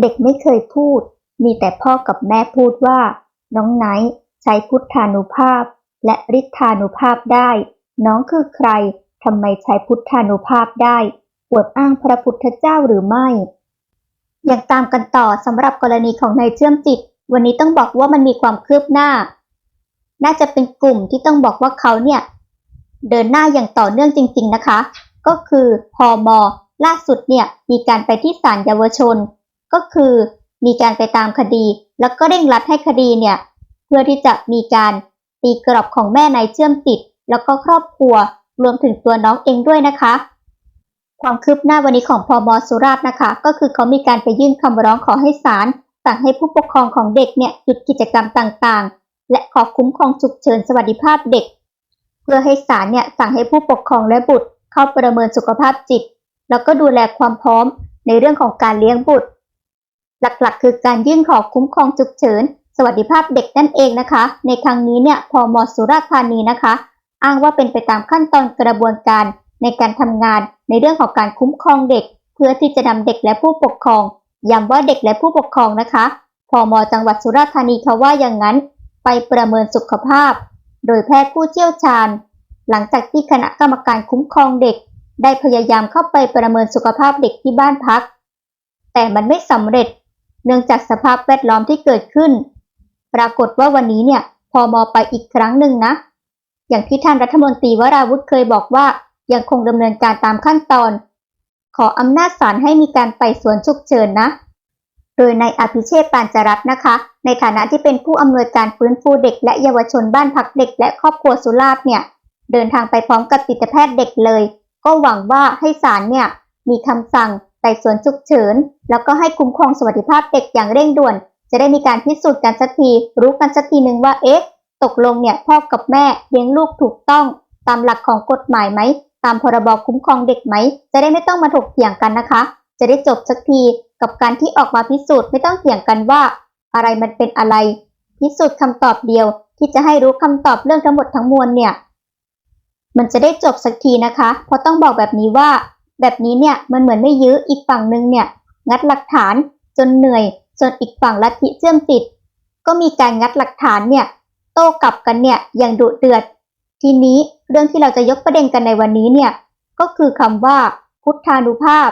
เด็กไม่เคยพูด มีแต่พ่อกับแม่พูดว่า น้องไนท์ใช้พุทธานุภาพ และฤทธานุภาพได้ น้องคือใครทำไมใช้พุทธานุภาพได้อวดอ้างพระพุทธเจ้าหรือไม่อย่างตามกันต่อสำหรับกรณีของนายเชื่อมจิต วันนี้ต้องบอกว่ามันมีความคืบหน้า น่าจะเป็นกลุ่มที่ต้องบอกว่าเขาเนี่ย เดินหน้าอย่างต่อเนื่องจริง ๆนะคะ ก็คือพอมล่าสุดเนี่ยมีการไปที่ศาลเยาวชน ก็คือมีการไปตามคดี แล้วก็เร่งรัดให้คดีเนี่ยเพื่อที่จะมีการตีกรอบของแม่นายเชื่อมจิตแล้วก็ครอบครัวรวมถึงตัวน้องเองด้วยนะคะ ความคืบหน้าวันนี้ของพอมสุราษฎร์นะคะ ก็คือเขามีการไปยื่นคำร้องขอให้ศาลสั่งให้ผู้ปกครองของเด็กเนี่ยหยุดกิจกรรมต่างๆ และขอคุ้มครองฉุกเฉินสวัสดิภาพเด็ก เพื่อให้ศาลเนี่ยสั่งให้ผู้ปกครองและบุตร เข้าประเมินสุขภาพจิต แล้วก็ดูแลความพร้อมในเรื่องของการเลี้ยงบุตร หลักๆ คือการยื่นขอคุ้มครองฉุกเฉิน สวัสดิภาพเด็กนั่นเองนะคะ ในครั้งนี้เนี่ยพอมสุราษฎร์ธานีนะคะ อ้างว่าเป็นไปตามขั้นตอนกระบวนการในการทำงานในเรื่องของการคุ้มครองเด็ก เพื่อที่จะนำเด็กและผู้ปกครองย้ำว่าเด็กและผู้ปกครองนะคะพอมจังหวัดสุราษฎร์ธานีเขาว่าอย่างนั้น ไปประเมินสุขภาพ โดยแพทย์ผู้เชี่ยวชาญ หลังจากที่คณะกรรมการคุ้มครองเด็ก ได้พยายามเข้าไปประเมินสุขภาพเด็กที่บ้านพัก แต่มันไม่สำเร็จ เนื่องจากสภาพแวดล้อมที่เกิดขึ้น ปรากฏว่าวันนี้เนี่ยพอมไปอีกครั้งหนึ่งนะ อย่างที่ท่านรัฐมนตรีวราวุธเคยบอกว่ายังคงดำเนินการตามขั้นตอน ขออำนาจศาลให้มีการไต่สวนฉุกเฉินนะ โดยในอภิเชษปานจรัตน์นะคะ ในฐานะที่เป็นผู้อำนวยการฟื้นฟูเด็ก และเยาวชนบ้านพักเด็ก และครอบครัวสุราษฎร์เนี่ย เดินทางไปพร้อมกับจิตแพทย์เด็กเลย ก็หวังว่าให้ศาลเนี่ยมีคำสั่ง ไต่สวนฉุกเฉิน แล้วก็ให้คุ้มครองสวัสดิภาพเด็กอย่างเร่งด่วน จะได้มีการพิสูจน์กันสักที รู้กันสักทีหนึ่งว่าเอ๊ะ ตกลงเนี่ยพ่อกับแม่เลี้ยงลูกถูกต้อง ตามหลักของกฎหมายไหม ตามพรบคุ้มครองเด็กไหม จะได้ไม่ต้องมาถกเถียงกันนะคะ จะได้จบสักทีกับการที่ออกมาพิสูจน์ไม่ต้องเถียงกันว่า อะไรมันเป็นอะไร พิสูจน์คำตอบเดียว ที่จะให้รู้คำตอบเรื่องทั้งหมดทั้งมวลเนี่ยมันจะได้จบสักทีนะคะ เพราะต้องบอกแบบนี้ว่า แบบนี้เนี่ยมันเหมือนไม่ยื้ออีกฝั่งหนึ่งเนี่ยงัดหลักฐานจนเหนื่อย ส่วนอีกฝั่งลัทธิเชื่อมจิต ก็มีการงัดหลักฐานเนี่ยโต้กลับกันเนี่ยอย่างดุเดือด ทีนี้เรื่องที่เราจะยกประเด็นกันในวันนี้เนี่ยก็คือคำว่าพุทธานุภาพ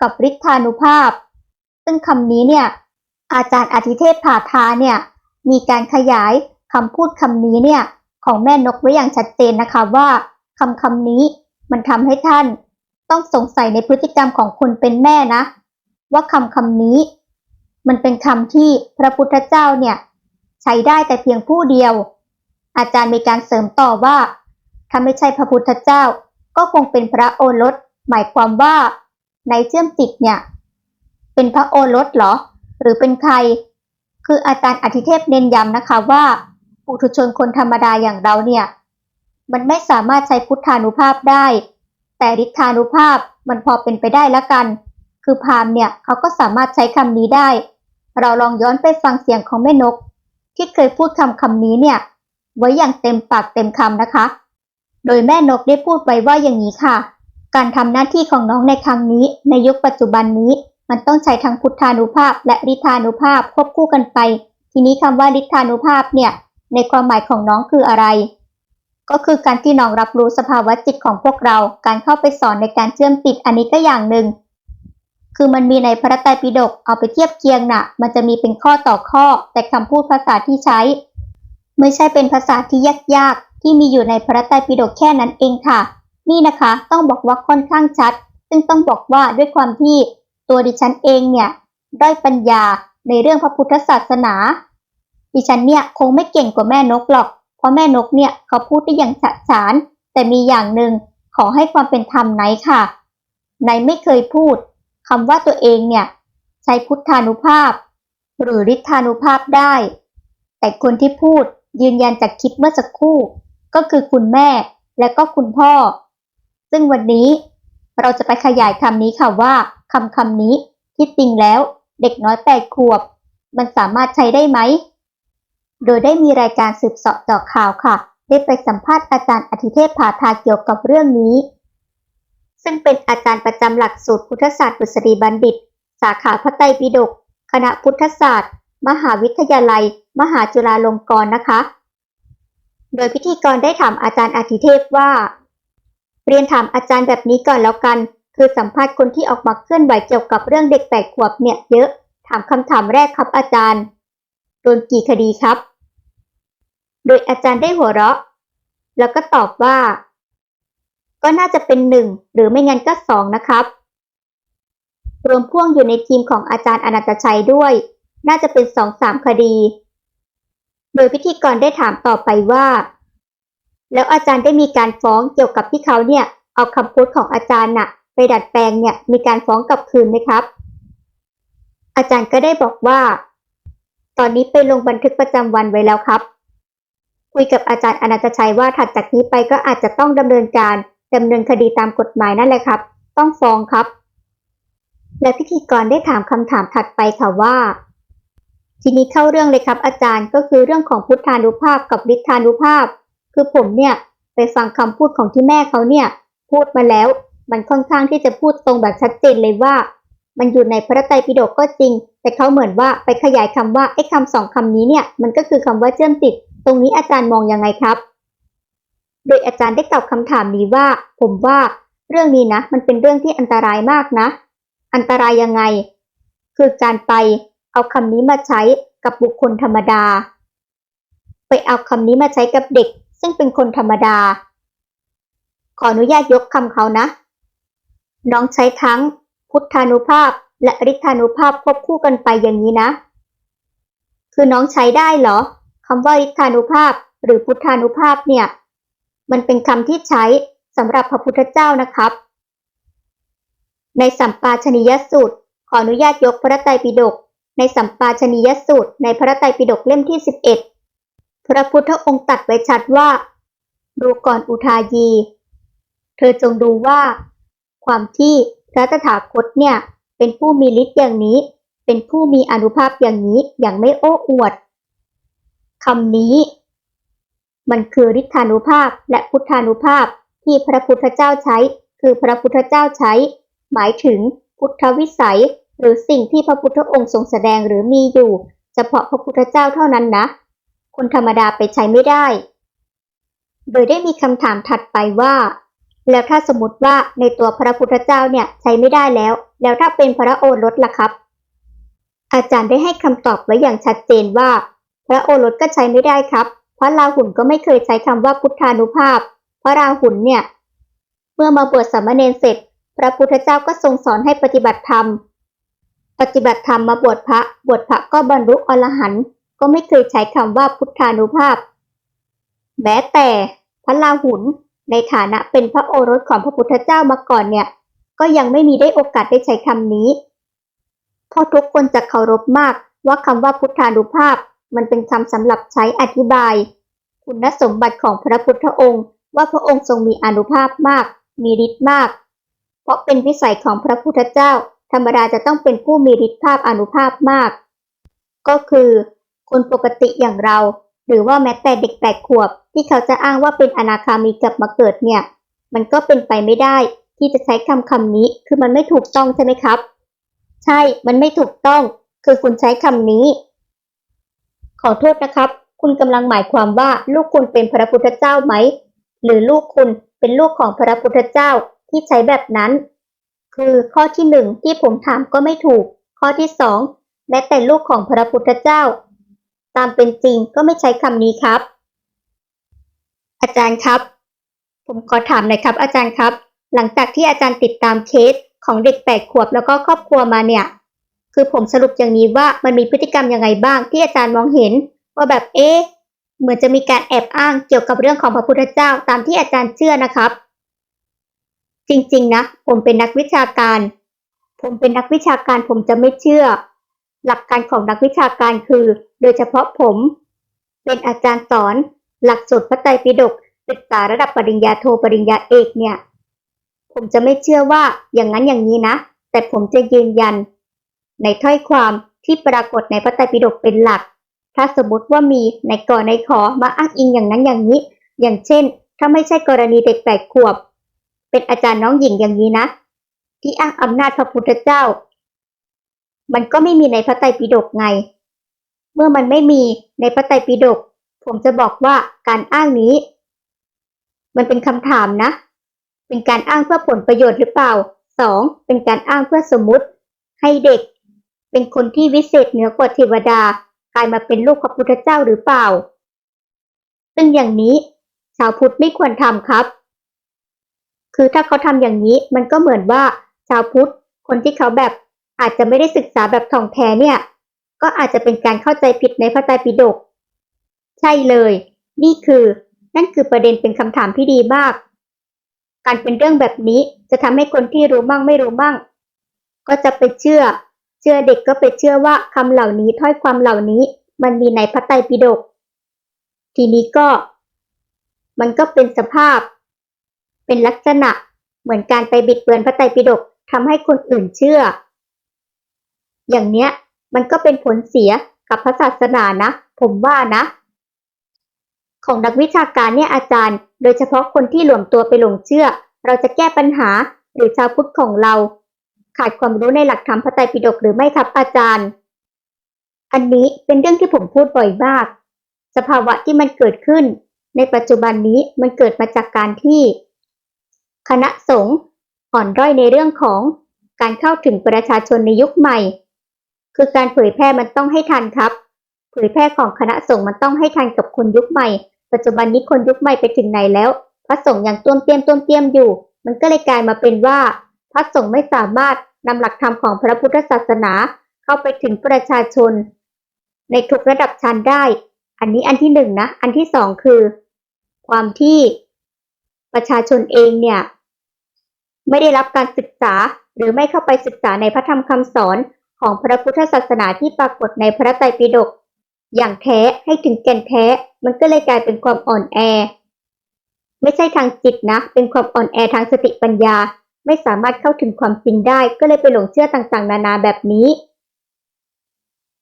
กับฤทธานุภาพ ซึ่งคำนี้เนี่ยอาจารย์อธิเทพผาทาเนี่ยมีการขยายคำพูดคำนี้เนี่ยของแม่นกไว้อย่างชัดเจนนะคะว่าคำคำนี้มันทำให้ท่าน ต้องสงสัยในพฤติกรรมของคนเป็นแม่นะ ว่าคำคำนี้ มันเป็นคำที่พระพุทธเจ้าเนี่ย ใช้ได้แต่เพียงผู้เดียว อาจารย์มีการเสริมต่อว่า ถ้าไม่ใช่พระพุทธเจ้า ก็คงเป็นพระโอรส หมายความว่า ในเชื่อมจิตเนี่ย เป็นพระโอรสเหรอ หรือเป็นใคร คืออาจารย์อธิเทพเน้นย้ำนะคะว่าปุถุชนคนธรรมดาอย่างเราเนี่ย มันไม่สามารถใช้พุทธานุภาพได้ แต่ฤทธานุภาพมันพอเป็นไปได้ละกัน คือพามเนี่ยเขาก็สามารถใช้คำนี้ได้ เราลองย้อนไปฟังเสียงของแม่นก ที่เคยพูดคำคำนี้เนี่ย ไว้อย่างเต็มปากเต็มคำนะคะ โดยแม่นกได้พูดไว้ว่าอย่างนี้ค่ะ การทำหน้าที่ของน้องในครั้งนี้ ในยุคปัจจุบันนี้ มันต้องใช้ทั้งพุทธานุภาพ และฤทธานุภาพควบคู่กันไป ทีนี้คำว่าฤทธานุภาพเนี่ย ในความหมายของน้องคืออะไร ก็คือการที่น้องรับรู้สภาวะจิตของพวกเรา การเข้าไปสอนในการเชื่อมติดอันนี้ก็อย่างหนึ่ง คือมันมีในพระไตรปิฎกเอาไปเทียบเคียงน่ะ มันจะมีเป็นข้อต่อข้อ แต่คำพูดภาษาที่ใช้ ไม่ใช่เป็นภาษาที่ยากๆ ที่มีอยู่ในพระไตรปิฎกแค่นั้นเองค่ะ นี่นะคะต้องบอกว่าค่อนข้างชัด ซึ่งต้องบอกว่าด้วยความที่ตัวดิฉันเองเนี่ยได้ปัญญาในเรื่องพระพุทธศาสนา ดิฉันเนี่ยคงไม่เก่งกว่าแม่นกหรอก เพราะแม่นกเนี่ยเขาพูดได้อย่างฉะฉาน แต่มีอย่างหนึ่งขอให้ความเป็นธรรมไหนค่ะไหนไม่เคยพูดคำว่าตัวเองเนี่ย ใช้พุทธานุภาพ หรือฤทธานุภาพได้ แต่คนที่พูดยืนยันจากคลิปเมื่อสักครู่ ก็คือคุณแม่และก็คุณพ่อ ซึ่งวันนี้เราจะไปขยายคำนี้ค่ะว่าคำคำนี้ที่จริงแล้ว เด็กน้อยแปดขวบ มันสามารถใช้ได้ไหม โดยได้มีรายการสืบเสาะเจาะข่าวค่ะ ได้ไปสัมภาษณ์อาจารย์อธิเทพผาทาเกี่ยวกับเรื่องนี้ ซึ่งเป็นอาจารย์ประจำหลักสูตรพุทธศาสตร์ดุษฎีบัณฑิต สาขาพระไตรปิฎกคณะพุทธศาสตร์ มหาวิทยาลัย มหาจุฬาลงกรณ์นะคะ โดยพิธีกรได้ถามอาจารย์อาทิเทพว่า เรียนถามอาจารย์แบบนี้ก่อนแล้วกัน คือสัมภาษณ์คนที่ออกมาเคลื่อนไหวเกี่ยวกับเรื่องเด็กแปดขวบเนี่ยเยอะ ถามคำถามแรกครับอาจารย์ โดนกี่คดีครับ โดยอาจารย์ได้หัวเราะ แล้วก็ตอบว่า ก็น่าจะเป็นหนึ่งหรือไม่งั้นก็สองนะครับรวมพ่วงอยู่ในทีมของอาจารย์อนันตชัยด้วย น่าจะเป็นสองสามคดี โดยพิธีกรได้ถามต่อไปว่า แล้วอาจารย์ได้มีการฟ้องเกี่ยวกับที่เขาเนี่ยเอาคำพูดของอาจารย์น่ะ ไปดัดแปลงเนี่ยมีการฟ้องกลับคืนไหมครับ อาจารย์ก็ได้บอกว่า ตอนนี้ไปลงบันทึกประจำวันไว้แล้วครับ คุยกับอาจารย์อนันตชัยว่าถัดจากนี้ไปก็อาจจะต้องดำเนินการดำเนินคดีตามกฎหมายนั่นแหละครับ ต้องฟ้องครับ และพิธีกรได้ถามคำถามถัดไปค่ะว่าทีนี้เข้าเรื่องเลยครับ อาจารย์ก็คือเรื่องของพุทธานุภาพกับฤทธานุภาพ คือผมเนี่ยไปฟังคำพูดของที่แม่เขาเนี่ย พูดมาแล้ว มันค่อนข้างที่จะพูดตรงแบบชัดเจนเลยว่า มันอยู่ในพระไตรปิฎกก็จริง แต่เขาเหมือนว่าไปขยายคำว่าไอ้คำสองคำนี้เนี่ยมันก็คือคำว่าเชื่อมติด ตรงนี้อาจารย์มองยังไงครับ โดยอาจารย์ได้ตอบคำถามนี้ว่า ผมว่าเรื่องนี้นะ มันเป็นเรื่องที่อันตรายมากนะ อันตรายยังไง คือการไปเอาคำนี้มาใช้กับบุคคลธรรมดา ไปเอาคำนี้มาใช้กับเด็ก ซึ่งเป็นคนธรรมดา ขออนุญาตยกคำเขานะ น้องใช้ทั้งพุทธานุภาพและฤทธานุภาพควบคู่กันไปอย่างนี้นะ คือน้องใช้ได้เหรอ คำว่าฤทธานุภาพ หรือพุทธานุภาพเนี่ย มันเป็นคำที่ใช้สำหรับพระพุทธเจ้านะครับ ในสัมปาชนียสูตร ขออนุญาตยกพระไตรปิฎกในสัมปาชนียสูตร ในพระไตรปิฎกเล่มที่ 11 พระพุทธองค์ตัดไว้ชัดว่า ดูก่อนอุทายี เธอจงดูว่า ความที่พระตถาคตเนี่ย เป็นผู้มีฤทธิ์อย่างนี้ เป็นผู้มีอนุภาพอย่างนี้อย่างไม่โอ้อวด คำนี้ มันคือฤทธานุภาพและพุทธานุภาพที่พระพุทธเจ้าใช้ คือพระพุทธเจ้าใช้ หมายถึงพุทธวิสัย หรือสิ่งที่พระพุทธองค์ทรงแสดงหรือมีอยู่ เฉพาะพระพุทธเจ้าเท่านั้นนะ คนธรรมดาไปใช้ไม่ได้ โดยได้มีคำถามถัดไปว่า แล้วถ้าสมมติว่าในตัวพระพุทธเจ้าเนี่ยใช้ไม่ได้แล้ว แล้วถ้าเป็นพระโอรสล่ะครับ อาจารย์ได้ให้คำตอบไว้อย่างชัดเจนว่า ระโอรสก็ใช้ไม่ได้ครับ เพราะราหุลก็ไม่เคยใช้คำว่าพุทธานุภาพ เพราะราหุลเนี่ย เมื่อมาบวชสามเณรเสร็จ พระพุทธเจ้าก็ทรงสอนให้ปฏิบัติธรรม ปฏิบัติธรรมมาบวชพระ บวชพระก็บรรลุอรหันต์ ก็ไม่เคยใช้คำว่าพุทธานุภาพ แม้แต่พระราหุลในฐานะเป็นพระโอรสของพระพุทธเจ้ามาก่อนเนี่ย ก็ยังไม่มีได้โอกาสได้ใช้คำนี้ เพราะทุกคนจะเคารพมากว่าคำว่าพุทธานุภาพ มันเป็นคำสำหรับใช้อธิบาย คุณสมบัติของพระพุทธองค์ ว่าพระองค์ทรงมีอนุภาพมาก มีฤทธิ์มาก เพราะเป็นวิสัยของพระพุทธเจ้า ธรรมดาจะต้องเป็นผู้มีฤทธิภาพอนุภาพมาก ก็คือ คนปกติอย่างเรา หรือว่าแม้แต่เด็กแปดขวบ ที่เขาจะอ้างว่าเป็นอนาคามีกลับมาเกิดเนี่ย มันก็เป็นไปไม่ได้ ที่จะใช้คำคำนี้ คือมันไม่ถูกต้องใช่ไหมครับ ใช่ มันไม่ถูกต้อง คือคุณใช้คำนี้ ขอโทษนะครับ คุณกำลังหมายความว่าลูกคุณเป็นพระพุทธเจ้าไหม หรือลูกคุณเป็นลูกของพระพุทธเจ้าที่ใช้แบบนั้น คือข้อที่หนึ่งที่ผมถามก็ไม่ถูก ข้อที่สองแม้แต่ลูกของพระพุทธเจ้า ตามเป็นจริงก็ไม่ใช้คำนี้ครับ อาจารย์ครับ ผมขอถามหน่อยครับ อาจารย์ครับ หลังจากที่อาจารย์ติดตามเคสของเด็กแปดขวบแล้วก็ครอบครัวมาเนี่ย คือผมสรุปอย่างนี้ว่ามันมีพฤติกรรมยังไงบ้างที่อาจารย์มองเห็น ว่าแบบเอ๊ะเหมือนจะมีการแอบอ้างเกี่ยวกับเรื่องของพระพุทธเจ้าตามที่อาจารย์เชื่อนะครับ จริงๆ นะ ผมเป็นนักวิชาการ ผมเป็นนักวิชาการผมจะไม่เชื่อ หลักการของนักวิชาการคือ โดยเฉพาะผม เป็นอาจารย์สอน หลักสูตรพระไตรปิฎกศึกษาระดับปริญญาโทปริญญาเอกเนี่ย ผมจะไม่เชื่อว่าอย่างนั้นอย่างนี้นะ แต่ผมจะยืนยัน ในถ้อยความที่ปรากฏในพระไตรปิฎกเป็นหลัก ถ้าสมมติว่ามีในก่อในขอมาอ้างอิงอย่างนั้นอย่างนี้ อย่างเช่น ถ้าไม่ใช่กรณีเด็กแปดขวบ เป็นอาจารย์น้องหญิงอย่างนี้นะ ที่อ้างอำนาจพระพุทธเจ้า มันก็ไม่มีในพระไตรปิฎกไง เมื่อมันไม่มีในพระไตรปิฎกผมจะบอกว่าการอ้างนี้ มันเป็นคำถามนะ เป็นการอ้างเพื่อผลประโยชน์หรือเปล่าสองเป็นการอ้างเพื่อสมมติ ให้เด็ก เป็นคนที่วิเศษเหนือกว่าเทวดากลายมาเป็นลูกพระพุทธเจ้าหรือเปล่า ซึ่งอย่างนี้ชาวพุทธไม่ควรทำครับ คือถ้าเขาทำอย่างนี้มันก็เหมือนว่าชาวพุทธ คนที่เขาแบบอาจจะไม่ได้ศึกษาแบบท่องแท้เนี่ย ก็อาจจะเป็นการเข้าใจผิดในพระไตรปิฎก ใช่เลย นี่คือ นั่นคือประเด็นเป็นคำถามที่ดีมาก การเป็นเรื่องแบบนี้จะทำให้คนที่รู้มั่งไม่รู้มั่ง ก็จะไปเชื่อ เชื่อเด็กก็ไปเชื่อว่าคำเหล่านี้ถ้อยความเหล่านี้ มันมีในพระไตรปิฎกทีนี้ก็ มันก็เป็นสภาพ เป็นลักษณะเหมือนการไปบิดเบือนพระไตรปิฎกทำให้คนอื่นเชื่อ อย่างเนี้ย มันก็เป็นผลเสียกับพระศาสนานะ ผมว่านะ ของนักวิชาการเนี่ยอาจารย์ โดยเฉพาะคนที่หลวมตัวไปหลงเชื่อ เราจะแก้ปัญหาหรือชาวพุทธของเรา ขาดความรู้ในหลักธรรมพระไตรปิฎกหรือไม่ครับอาจารย์ อันนี้เป็นเรื่องที่ผมพูดบ่อยมาก สภาวะที่มันเกิดขึ้น ในปัจจุบันนี้มันเกิดมาจากการที่ คณะสงฆ์อ่อนด้อยในเรื่องของการเข้าถึงประชาชนในยุคใหม่ คือการเผยแพร่มันต้องให้ทันครับ เผยแพร่ของคณะสงฆ์มันต้องให้ทันกับคนยุคใหม่ ปัจจุบันนี้คนยุคใหม่ไปถึงไหนแล้ว พระสงฆ์ยังต้วมเตี้ยมต้วมเตี้ยมอยู่ มันก็เลยกลายมาเป็นว่า พระสงฆ์ไม่สามารถนำหลักธรรมของพระพุทธศาสนาเข้าไปถึงประชาชน ในทุกระดับชั้นได้ อันนี้อันที่หนึ่งนะ อันที่สองคือ ความที่ประชาชนเองเนี่ย ไม่ได้รับการศึกษาหรือไม่เข้าไปศึกษาในพระธรรมคำสอนของพระพุทธศาสนาที่ปรากฏในพระไตรปิฎกอย่างแท้ให้ถึงแก่นแท้ มันก็เลยกลายเป็นความอ่อนแอ ไม่ใช่ทางจิตนะ เป็นความอ่อนแอทางสติปัญญา ไม่สามารถเข้าถึงความจริงได้ ก็เลยไปหลงเชื่อต่างๆ นานาแบบนี้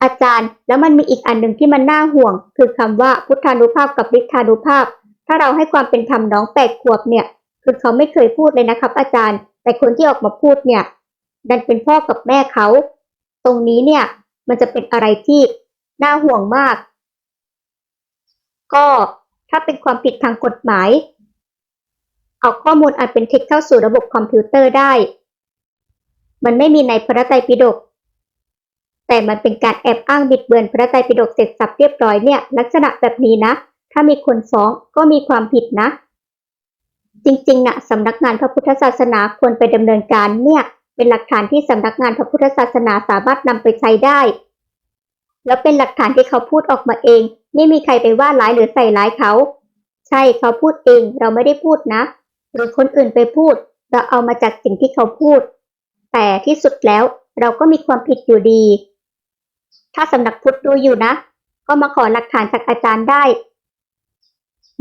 อาจารย์ แล้วมันมีอีกอันหนึ่งที่มันน่าห่วง คือคำว่าพุทธานุภาพกับฤทธานุภาพ ถ้าเราให้ความเป็นธรรมน้องแปดขวบเนี่ย คือเขาไม่เคยพูดเลยนะครับ อาจารย์ แต่คนที่ออกมาพูดเนี่ยดันเป็นพ่อกับแม่เขา ตรงนี้เนี่ย มันจะเป็นอะไรที่น่าห่วงมาก ก็ถ้าเป็นความผิดทางกฎหมาย เอาข้อมูลอันเป็นเท็จเข้าสู่ระบบคอมพิวเตอร์ได้ มันไม่มีในพระไตรปิฎก แต่มันเป็นการแอบอ้างบิดเบือนพระไตรปิฎกเสร็จสับเรียบร้อยเนี่ย ลักษณะแบบนี้นะ ถ้ามีคนฟ้องก็มีความผิดนะ จริงๆนะสำนักงานพระพุทธศาสนาควรไปดำเนินการเนี่ย เป็นหลักฐานที่สำนักงานพระพุทธศาสนาสามารถนำไปใช้ได้ แล้วเป็นหลักฐานที่เขาพูดออกมาเอง ไม่มีใครไปว่าร้ายหรือใส่ร้ายเขา ใช่เขาพูดเอง เราไม่ได้พูดนะ หรือคนอื่นไปพูด เราเอามาจากสิ่งที่เขาพูด แต่ที่สุดแล้วเราก็มีความผิดอยู่ดี ถ้าสำนักพุทธดูอยู่นะ ก็มาขอหลักฐานจากอาจารย์ได้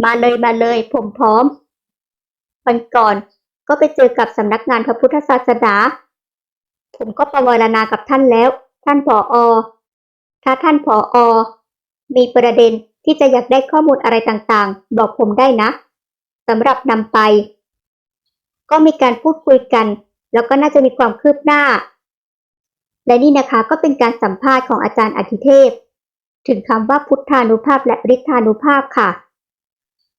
มาเลยมาเลย ผมพร้อมวันก่อนก็ไปเจอกับสำนักงานพระพุทธศาสนา ผมก็ประวรณากับท่านแล้ว ท่านผออถ้าท่านผออมีประเด็นที่จะอยากได้ข้อมูลอะไรต่างๆ บอกผมได้นะสำหรับนำไป ก็มีการพูดคุยกัน แล้วก็น่าจะมีความคืบหน้า และนี่นะคะก็เป็นการสัมภาษณ์ของอาจารย์อธิเทพ ถึงคำว่าพุทธานุภาพและฤทธานุภาพค่ะ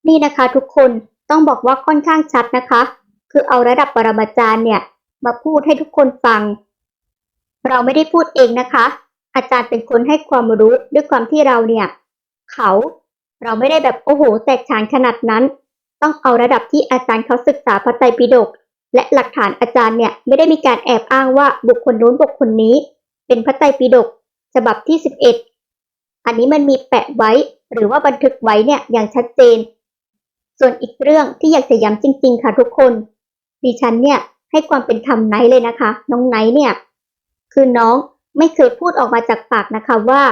นี่นะคะทุกคนต้องบอกว่าค่อนข้างชัดนะคะ คือเอาระดับปรมาจารย์เนี่ยมาพูดให้ทุกคนฟัง เราไม่ได้พูดเองนะคะ อาจารย์เป็นคนให้ความรู้ด้วยความที่เราเนี่ย เขาเราไม่ได้แบบโอ้โหแตกฉานขนาดนั้น ต้องเอาระดับที่อาจารย์เขาศึกษาพระไตรปิฎกและหลักฐานอาจารย์เนี่ยไม่ได้มีการแอบอ้างว่าบุคคลนู้นบุคคลนี้ เป็นพระไตรปิฎกฉบับที่สิบเอ็ดอันนี้มันมีแปะไว้หรือว่าบันทึกไว้เนี่ยอย่างชัดเจน ส่วนอีกเรื่องที่อยากจะย้ำจริง ๆ ค่ะทุกคน ดิฉันเนี่ยให้ความเป็นธรรมไนท์เลยนะคะ น้องไนท์เนี่ยคือน้องไม่เคยพูดออกมาจากปากนะคะว่า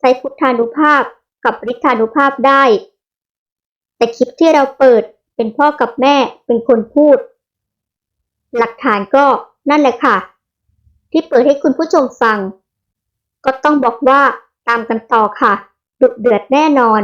ใช้พุทธานุภาพกับฤทธานุภาพได้ แต่คลิปที่เราเปิดเป็นพ่อกับแม่เป็นคนพูด หลักฐานก็นั่นแหละค่ะ ที่เปิดให้คุณผู้ชมฟัง ก็ต้องบอกว่าตามกันต่อค่ะ ดุเดือดแน่นอน